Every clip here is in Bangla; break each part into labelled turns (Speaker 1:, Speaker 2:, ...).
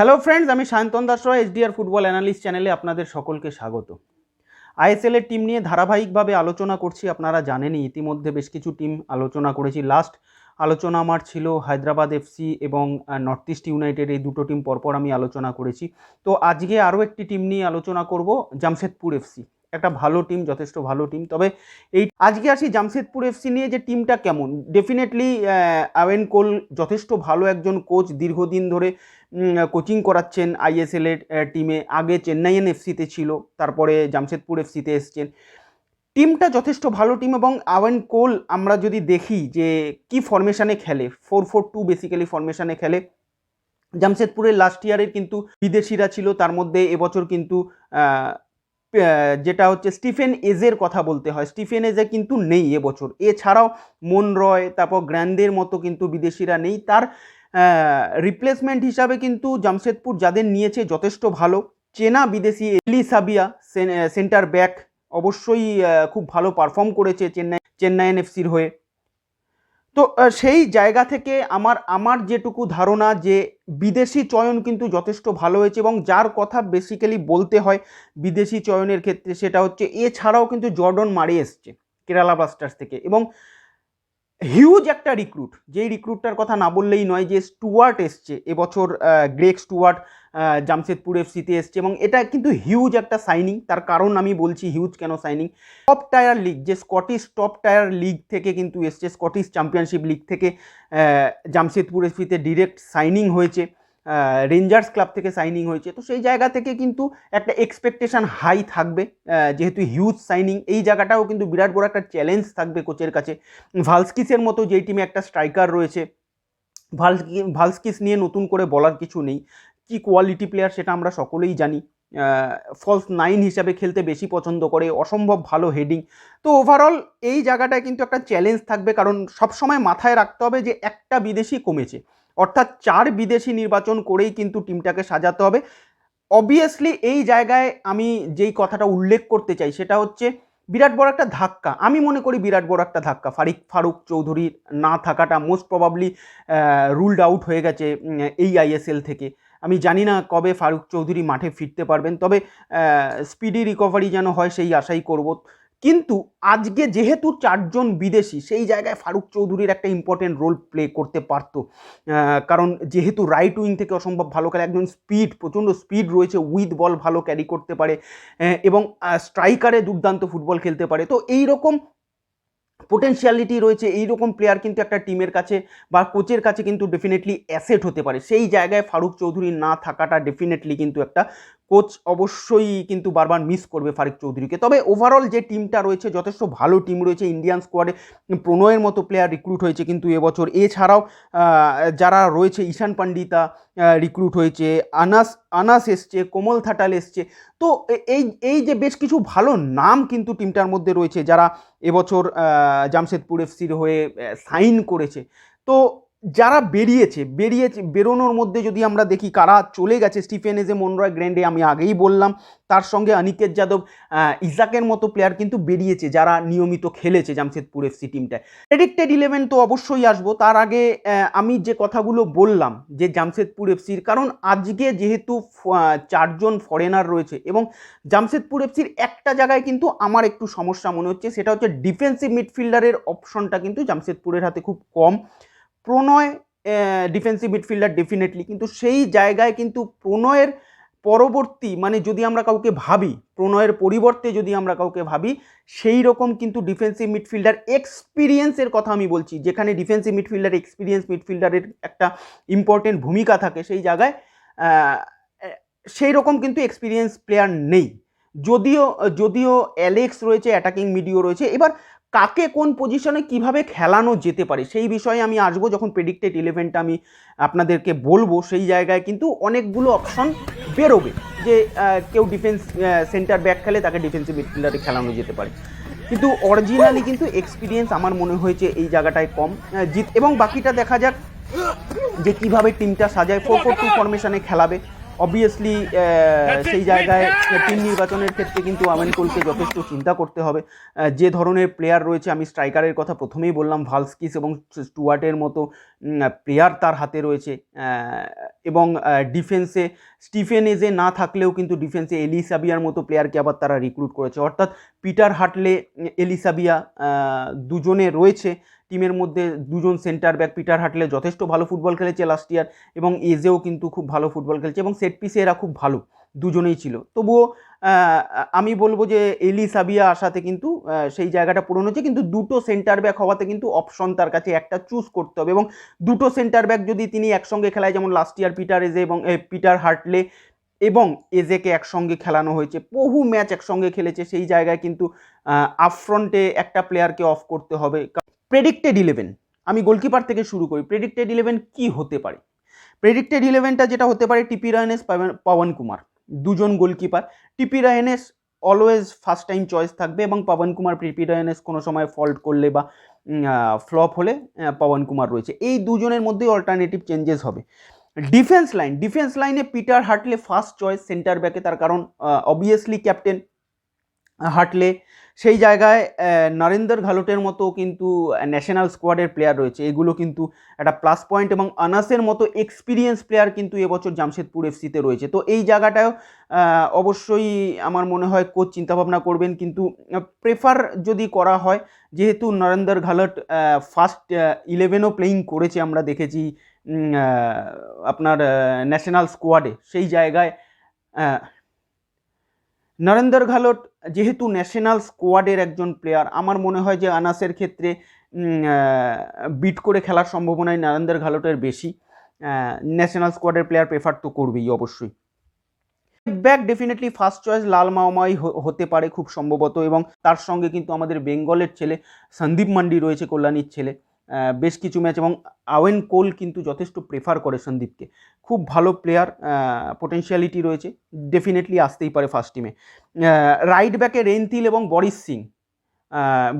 Speaker 1: হ্যালো ফ্রেন্ডস আমি Sayantan Das Roy SDR football analyst চ্যানেলে আপনাদের সকলকে স্বাগত। আইএসএল এর টিম নিয়ে ধারাবাহিকভাবে আলোচনা করছি, আপনারা জানেনই, ইতিমধ্যে বেশ কিছু টিম আলোচনা করেছি। লাস্ট আলোচনা আমার ছিল হায়দ্রাবাদ এফসি এবং নর্থ ইস্ট ইউনাইটেড এই দুটো টিম পরপর আমি আলোচনা করেছি। তো আজকে আরও একটি টিম নিয়ে আলোচনা করব, জামশেদপুর এফসি একটা ভালো টিম যথেষ্ট ভালো টিম তবে এই আজকে আসি জামশেদপুর এফসি নিয়ে যে টিমটা কেমন? ডেফিনেটলি আওয়েন কোল যথেষ্ট ভালো একজন কোচ দীর্ঘদিন ধরে কোচিং করাচ্ছেন আইএসএল এর টিমে আগে চেন্নাইয়েন এফসিতে ছিল, তারপরে জামশেদপুর এফসিতে এসছেন। টিমটা যথেষ্ট ভালো টিম এবং আওয়েন কোল আমরা যদি দেখি যে কি ফরমেশনে খেলে ফোর ফোর টু বেসিক্যালি ফরমেশনে খেলে। জামশেদপুরের লাস্ট ইয়ারের কিন্তু বিদেশিরা ছিল, তার মধ্যে এবছর কিন্তু যেটা হচ্ছে স্টিফেন এজের কথা বলতে হয়। স্টিফেন এজে কিন্তু নেই এবছর। এছাড়াও মন রয় তারপর গ্র্যান্ডের মতো কিন্তু বিদেশিরা নেই। তার রিপ্লেসমেন্ট হিসাবে কিন্তু জামশেদপুর যাদের নিয়েছে যথেষ্ট ভালো। চেনা বিদেশি এলি সাবিয়া সেন্টার ব্যাক অবশ্যই খুব ভালো পারফর্ম করেছে চেন্নাই চেন্নাইন এফসির হয়ে। তো সেই জায়গা থেকে আমার আমার যেটুকু ধারণা যে বিদেশি চয়ন কিন্তু যথেষ্ট ভালো হয়েছে এবং যার কথা বেসিক্যালি বলতে হয় বিদেশি চয়নের ক্ষেত্রে সেটা হচ্ছে, এছাড়াও কিন্তু জর্ডন মারি এসছে, কেরালা ব্লাস্টার্স থেকে এবং হিউজ একটা রিক্রুট যেই রিক্রুটটার কথা না বললেই নয় যে স্টুয়ার্ট এসছে, এবছর গ্রেক স্টুয়ার্ট জামশেদপুর এফসিতে এসছে এবং এটা কিন্তু হিউজ একটা সাইনিং তার কারণ আমি বলছি হিউজ কেন সাইনিং টপ টায়ার লিগ যে স্কটিশ টপ টায়ার লিগ থেকে কিন্তু এসছে স্কটিশ চ্যাম্পিয়নশিপ লিগ থেকে জামশেদপুর এফসিতে ডিরেক্ট সাইনিং হয়েছে। রেঞ্জার্স ক্লাব থেকে সাইনিং হয়েছে। তো সেই জায়গা থেকে কিন্তু একটা এক্সপেকটেশন হাই থাকবে। যেহেতু হিউজ সাইনিং এই জায়গাটাও কিন্তু বিরাট বড় একটা চ্যালেঞ্জ থাকবে কোচের কাছে। ভালস্কিসের মতো যেই টিমে একটা স্ট্রাইকার রয়েছে, ভালস্কি, ভালস্কিস নিয়ে নতুন করে বলার কিছু নেই। কি কোয়ালিটি প্লেয়ার সেটা আমরা সকলেই জানি। ফলস নাইন হিসাবে খেলতে বেশি পছন্দ করে, অসম্ভব ভালো হেডিং তো ওভারঅল এই জায়গাটায় কিন্তু একটা চ্যালেঞ্জ থাকবে, কারণ সবসময় মাথায় রাখতে হবে যে একটা বিদেশি কমেছে। অর্থাৎ চার বিদেশি নির্বাচন করেই কিন্তু টিমটাকে সাজাতে হবে। অবভিয়াসলি এই জায়গায় আমি যেই কথাটা উল্লেখ করতে চাই সেটা হচ্ছে বিরাট বড় একটা ধাক্কা। আমি মনে করি বিরাট বড় একটা ধাক্কা। ফারিক ফারুক চৌধুরীর না থাকাটা মোস্ট প্রবাবলি রুলড আউট হয়ে গেছে এই আইএসএল থেকে। আমি জানি না কবে ফারুক চৌধুরী মাঠে ফিরতে পারবেন। তবে স্পিডি রিকভারি যেন হয় সেই আশাই করব। কিন্তু আজকে যেহেতু চারজন বিদেশি, সেই জায়গায় ফারুক চৌধুরীর একটা ইম্পর্টেন্ট রোল প্লে করতে পারতো। কারণ যেহেতু রাইট উইং থেকে অসম্ভব ভালো খেলে, একজন স্পিড প্রচণ্ড স্পিড রয়েছে উইথ বল ভালো ক্যারি করতে পারে এবং স্ট্রাইকারে দুর্দান্ত ফুটবল খেলতে পারে। তো এই রকম পোটেনশিয়ালিটি রয়েছে এই রকম প্লেয়ার কিন্তু একটা টিমের কাছে বা কোচের কাছে কিন্তু ডেফিনেটলি অ্যাসেট হতে পারে। সেই জায়গায় ফারুক চৌধুরী না থাকাটা ডেফিনেটলি কিন্তু একটা কোচ অবশ্যই কিন্তু বারবার মিস করবে ফারিক চৌধুরীকে। তবে ওভারঅল যে টিমটা রয়েছে, যথেষ্ট ভালো টিম রয়েছে ইন্ডিয়ান স্কোয়াডে প্রণয়ের মতো প্লেয়ার রিক্রুট হয়েছে কিন্তু এবছর। এছাড়াও যারা রয়েছে, ঈশান পান্ডিতা রিক্রুট হয়েছে, আনাস আনাস এসছে, কোমল থাটাল এসছে। তো এই এই যে বেশ কিছু ভালো নাম কিন্তু টিমটার মধ্যে রয়েছে, যারা এবছর জামশেদপুর এফসির হয়ে সাইন করেছে। তো যারা বেরিয়েছে বেরিয়েছে, বেরোনোর মধ্যে যদি আমরা দেখি কারা চলে গেছে, স্টিফেন এজে মনরয় গ্র্যান্ডে আমি আগেই বললাম, তার সঙ্গে অনিকেত যাদব ইজাকের মতো প্লেয়ার কিন্তু বেরিয়েছে যারা নিয়মিত খেলেছে জামশেদপুর এফসি টিমটায় প্রেডিক্টেড ইলেভেন তো অবশ্যই আসব। তার আগে আমি যে কথাগুলো বললাম যে জামশেদপুর এফসির কারণ আজকে যেহেতু চারজন ফরেনার রয়েছে এবং জামশেদপুর এফসির একটা জায়গায় কিন্তু আমার একটু সমস্যা মনে হচ্ছে, সেটা হচ্ছে ডিফেন্সিভ মিডফিল্ডারের অপশনটা কিন্তু জামশেদপুরের হাতে খুব কম। প্রণয় ডিফেন্সিভ মিডফিল্ডার ডেফিনেটলি কিন্তু সেই জায়গায় কিন্তু প্রণয়ের পরবর্তী মানে যদি আমরা কাউকে ভাবি, প্রণয়ের পরিবর্তে যদি আমরা কাউকে ভাবি, সেই রকম কিন্তু ডিফেন্সিভ মিডফিল্ডার এক্সপিরিয়েন্সের কথা আমি বলছি, যেখানে ডিফেন্সিভ মিডফিল্ডার এক্সপিরিয়েন্স মিডফিল্ডারের একটা ইম্পর্টেন্ট ভূমিকা থাকে সেই জায়গায় সেই রকম কিন্তু এক্সপিরিয়েন্স প্লেয়ার নেই। যদিও যদিও অ্যালেক্স রয়েছে অ্যাটাকিং মিডিও রয়েছে, এবার কাকে কোন পজিশনে কীভাবে খেলানো যেতে পারে, সেই বিষয়ে আমি আসব যখন প্রেডিক্টেড ইলেভেনটা আমি আপনাদেরকে বলব, সেই জায়গায় কিন্তু অনেকগুলো অপশন বেরোবে যে কেউ ডিফেন্স সেন্টার ব্যাক খেলে তাকে ডিফেন্সিভ মিডফিল্ডারে খেলানো যেতে পারে। কিন্তু অরিজিনালি কিন্তু এক্সপিরিয়েন্স আমার মনে হয়েছে এই জায়গাটায় কম জিত এবং বাকিটা দেখা যাক যে কীভাবে টিমটা সাজায়। ফোর ফোর টু ফরমেশনে খেলাবে। অবভিয়াসলি সেই জায়গায় টিম নির্বাচনের ক্ষেত্রে কিন্তু আমেন কোলকে যথেষ্ট চিন্তা করতে হবে। যে ধরনের প্লেয়ার রয়েছে আমি স্ট্রাইকারের কথা প্রথমেই বললাম ভালস্কিস এবং স্টুয়ার্টের মতো প্লেয়ার তার হাতে রয়েছে। এবং ডিফেন্সে স্টিফেন এজে না থাকলেও কিন্তু ডিফেন্সে এলিসাবিয়ার মতো প্লেয়ারকে আবার তারা রিক্রুট করেছে। অর্থাৎ পিটার হাটলে এলিসাবিয়া দুজনে রয়েছে। টিমের মধ্যে দুজন সেন্টার ব্যাক পিটার হাটলে যথেষ্ট ভালো ফুটবল খেলেছে লাস্ট ইয়ার এবং এজেও কিন্তু খুব ভালো ফুটবল খেলছে এবং সেট পিসে এরা খুব ভালো, দুজনেই ছিল। তবুও আমি বলব যে এলি সাবিয়া আসাতে কিন্তু সেই জায়গাটা পূরণ হচ্ছে কিন্তু দুটো সেন্টার ব্যাক হওয়াতে কিন্তু অপশন তার কাছে একটা চুজ করতে হবে এবং দুটো সেন্টার ব্যাক যদি তিনি একসঙ্গে খেলায়, যেমন লাস্ট ইয়ার পিটার এজে এবং পিটার হার্টলে এবং এজেকে একসঙ্গে খেলানো হয়েছে, বহু ম্যাচ একসঙ্গে খেলেছে, সেই জায়গায় কিন্তু আপফ্রন্টে একটা প্লেয়ারকে অফ করতে হবে। প্রেডিক্টেড ইলেভেন আমি গোলকিপার থেকে শুরু করি। প্রেডিক্টেড ইলেভেন কি হতে পারে? প্রেডিক্টেড ইলেভেনটা যেটা হতে পারে টিপি রায়নেস পবন কুমার দুজন goalkeeper TP Rehenesh always first time choice থাকবে এবং পবন কুমার টিপি রায়নেস কোনো সময় ফল্ট করলে বা ফ্লপ হলে পবন কুমার রয়েছে। এই দুজনের মধ্যেই অল্টারনেটিভ চেঞ্জেস হবে। ডিফেন্স লাইন ডিফেন্স লাইনে Peter Hartley first choice centre ব্যাকে তার কারণ অবভিয়াসলি ক্যাপ্টেন হাটলে। সেই জায়গায় নরেন্দর ঘালোটের মতো কিন্তু ন্যাশনাল স্কোয়াডের প্লেয়ার রয়েছে। এগুলো কিন্তু একটা প্লাস পয়েন্ট এবং আনাসের মতো এক্সপিরিয়েন্স প্লেয়ার কিন্তু এবছর জামশেদপুর এফসিতে রয়েছে। তো এই জায়গাটাও অবশ্যই আমার মনে হয় কোচ চিন্তাভাবনা করবেন। কিন্তু প্রেফার যদি করা হয়, যেহেতু নরেন্দর ঘালট ফার্স্ট ইলেভেনও প্লেয়িং করেছে আমরা দেখেছি আপনার ন্যাশনাল স্কোয়াডে সেই জায়গায় নরেন্দর ঘালট যেহেতু ন্যাশনাল স্কোয়াডের একজন প্লেয়ার আমার মনে হয় যে আনাসের ক্ষেত্রে বিট করে খেলার সম্ভাবনাই নরেন্দর ঘালটের বেশি। ন্যাশনাল স্কোয়াডের প্লেয়ার প্রেফার তো করবেই অবশ্যই। Back definitely first choice Lal Mawmai হতে পারে খুব সম্ভবত এবং তার সঙ্গে কিন্তু আমাদের বেঙ্গলের ছেলে সন্দীপ মান্ডি রয়েছে, কল্যাণীর ছেলে। বেশ কিছু ম্যাচ এবং আওয়েন কোল কিন্তু যথেষ্ট প্রেফার করে সন্দীপকে। খুব ভালো প্লেয়ার পোটেনশিয়ালিটি রয়েছে ডেফিনেটলি আসতেই পারে ফার্স্ট টিমে রাইট ব্যাকে রেনতিল এবং বরিস সিং।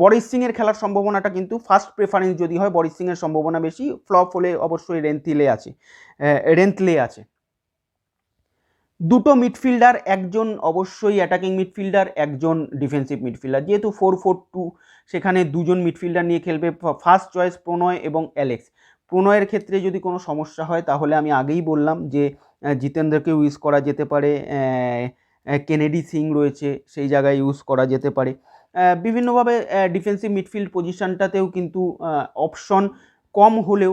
Speaker 1: বরিস সিংয়ের খেলার সম্ভাবনাটা কিন্তু ফার্স্ট প্রেফারেন্স যদি হয় বরিস সিংয়ের সম্ভাবনা বেশি ফ্লপ হলে অবশ্যই রেন্থিলে আছে রেন্থলে আছে। দুটো মিডফিল্ডার একজন অবশ্যই অ্যাটাকিং মিডফিল্ডার একজন ডিফেন্সিভ মিডফিল্ডার যেহেতু ফোর ফোর টু সেখানে দুজন মিডফিল্ডার নিয়ে খেলবে ফার্স্ট চয়েস প্রণয় এবং অ্যালেক্স। প্রণয়ের ক্ষেত্রে যদি কোনো সমস্যা হয়, তাহলে আমি আগেই বললাম যে জিতেন্দ্রকে ইউজ করা যেতে পারে কেনেডি সিং রয়েছে, সেই জায়গায় ইউজ করা যেতে পারে। বিভিন্নভাবে ডিফেন্সিভ মিডফিল্ড পজিশনটাতেও কিন্তু অপশন কম হলেও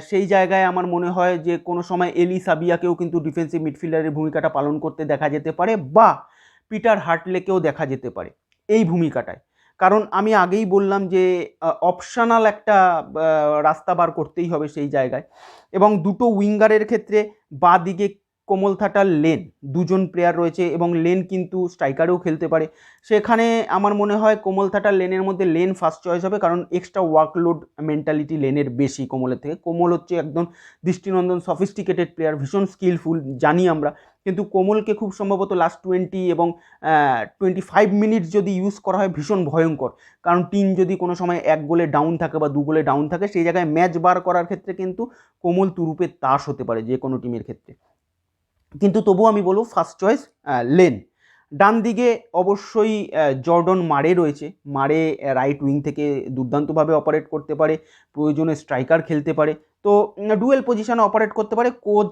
Speaker 1: সেই জায়গায় আমার মনে হয় যে কোনো সময় এলি সাবিয়াকেও কিন্তু ডিফেন্সিভ মিডফিল্ডারের ভূমিকাটা পালন করতে দেখা যেতে পারে বা পিটার হার্টলেকেও দেখা যেতে পারে এই ভূমিকাটায়। কারণ আমি আগেই বললাম যে অপশনাল একটা রাস্তা বার করতেই হবে সেই জায়গায় এবং দুটো উইঙ্গারের ক্ষেত্রে বাঁ দিকে কোমল থাটার লেন, দুজন প্লেয়ার রয়েছে এবং লেন কিন্তু স্ট্রাইকারেও খেলতে পারে। সেখানে আমার মনে হয় কোমল থাটার লেনের মধ্যে লেন ফার্স্ট চয়েস হবে কারণ এক্সট্রা ওয়ার্কলোড মেন্টালিটি লেনের বেশি কোমলের থেকে। কোমল হচ্ছে একদম দৃষ্টিনন্দন সফিস্টিকেটেড প্লেয়ার ভীষণ স্কিলফুল জানি আমরা। কিন্তু কোমলকে খুব সম্ভবত লাস্ট টোয়েন্টি এবং টোয়েন্টি ফাইভ মিনিট যদি ইউজ করা হয় ভীষণ ভয়ঙ্কর। কারণ টিম যদি কোনো সময় এক গোলে ডাউন থাকে বা দু গোলে ডাউন থাকে, সেই জায়গায় ম্যাচ বার করার ক্ষেত্রে কিন্তু কোমল তুরুপের তাস হতে পারে যে কোনো টিমের ক্ষেত্রে। কিন্তু তবুও আমি বলব ফার্স্ট চয়েস লেন ডান দিকে অবশ্যই জর্ডন মারে রয়েছে। মারে রাইট উইং থেকে দুর্দান্তভাবে অপারেট করতে পারে। প্রয়োজনে স্ট্রাইকার খেলতে পারে। তো ডুয়েল পজিশনে অপারেট করতে পারে। কোচ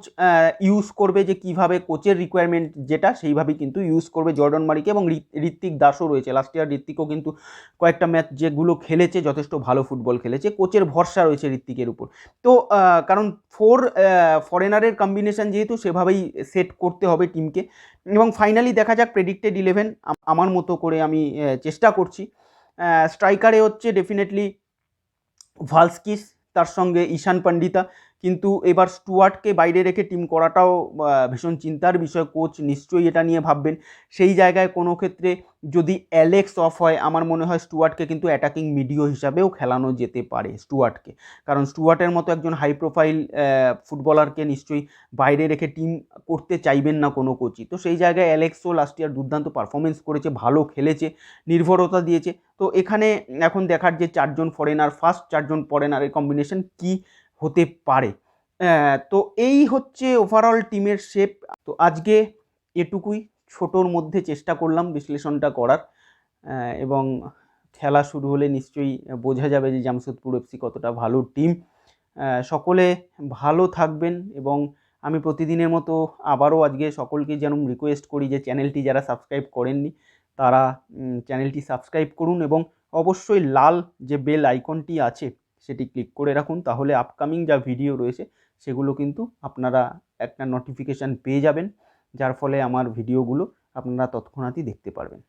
Speaker 1: ইউজ করবে যে কীভাবে কোচের রিকোয়ারমেন্ট যেটা, সেইভাবেই কিন্তু ইউজ করবে জর্ডন মারিকে এবং ঋত্বিক দাসও রয়েছে। লাস্ট ইয়ার ঋত্বিকও কিন্তু কয়েকটা ম্যাচ যেগুলো খেলেছে, যথেষ্ট ভালো ফুটবল খেলেছে। কোচের ভরসা রয়েছে ঋত্বিকের উপর। তো কারণ ফোর ফরেনারের কম্বিনেশন যেহেতু সেভাবেই সেট করতে হবে টিমকে এবং ফাইনালি দেখা যাক প্রেডিক্টেড ইলেভেন আমার মতো করে আমি চেষ্টা করছি। স্ট্রাইকারে হচ্ছে ডেফিনেটলি ভালস্কিস তার সঙ্গে ঈশান পান্ডিতা কিন্তু এবার স্টুয়ার্টকে বাইরে রেখে টিম করাটাও ভীষণ চিন্তার বিষয়। কোচ নিশ্চয়ই এটা নিয়ে ভাববেন। সেই জায়গায় কোনো ক্ষেত্রে যদি অ্যালেক্স অফ হয়, আমার মনে হয় স্টুয়ার্টকে কিন্তু অ্যাটাকিং মিডিও হিসাবেও খেলানো যেতে পারে স্টুয়ার্টকে। কারণ স্টুয়ার্টের মতো একজন হাই প্রোফাইল ফুটবলারকে নিশ্চয়ই বাইরে রেখে টিম করতে চাইবেন না কোনো কোচই। তো সেই জায়গায় অ্যালেক্সও লাস্ট ইয়ার দুর্দান্ত পারফরমেন্স করেছে, ভালো খেলেছে, নির্ভরতা দিয়েছে। তো এখানে এখন দেখার যে চারজন ফরেনার ফার্স্ট চারজন ফরেনারের কম্বিনেশন কি হতে পারে। তো এই হচ্ছে ওভারঅল টিমের শেপ তো আজকে এটুকুই। ছোটোর মধ্যে চেষ্টা করলাম বিশ্লেষণটা করার। এবং খেলা শুরু হলে নিশ্চয়ই বোঝা যাবে যে জামশেদপুর এফসি কতটা ভালো টিম সকলে ভালো থাকবেন এবং আমি প্রতিদিনের মতো আবারও আজকে সকলকে যেন রিকোয়েস্ট করি যে চ্যানেলটি যারা সাবস্ক্রাইব করেননি, তারা চ্যানেলটি সাবস্ক্রাইব করুন এবং অবশ্যই লাল যে বেল আইকনটি আছে সেটি ক্লিক করে রাখুন। তাহলে আপকামিং যা ভিডিও রয়েছে, সেগুলো কিন্তু আপনারা একটা নোটিফিকেশান পেয়ে যাবেন, যার ফলে আমার ভিডিওগুলো আপনারা তৎক্ষণাৎই দেখতে পারবেন।